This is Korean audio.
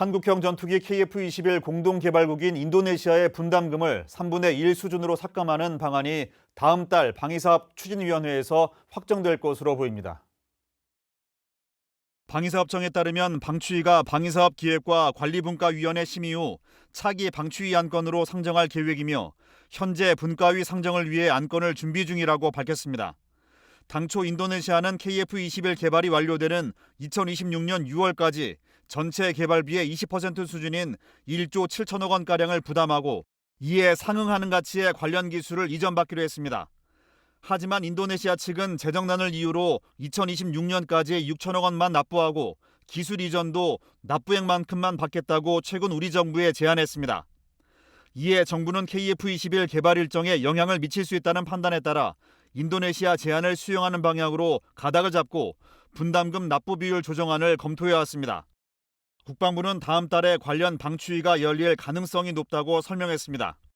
한국형 전투기 KF-21 공동 개발국인 인도네시아의 분담금을 3분의 1 수준으로 삭감하는 방안이 다음 달 방위사업 추진위원회에서 확정될 것으로 보입니다. 방위사업청에 따르면 방추위가 방위사업 기획과 관리분과위원회 심의 후 차기 방추위 안건으로 상정할 계획이며 현재 분과위 상정을 위해 안건을 준비 중이라고 밝혔습니다. 당초 인도네시아는 KF-21 개발이 완료되는 2026년 6월까지 전체 개발비의 20% 수준인 1조 7천억 원가량을 부담하고 이에 상응하는 가치의 관련 기술을 이전받기로 했습니다. 하지만 인도네시아 측은 재정난을 이유로 2026년까지 6천억 원만 납부하고 기술 이전도 납부액만큼만 받겠다고 최근 우리 정부에 제안했습니다. 이에 정부는 KF-21 개발 일정에 영향을 미칠 수 있다는 판단에 따라 인도네시아 제안을 수용하는 방향으로 가닥을 잡고 분담금 납부 비율 조정안을 검토해 왔습니다. 국방부는 다음 달에 관련 방추위가 열릴 가능성이 높다고 설명했습니다.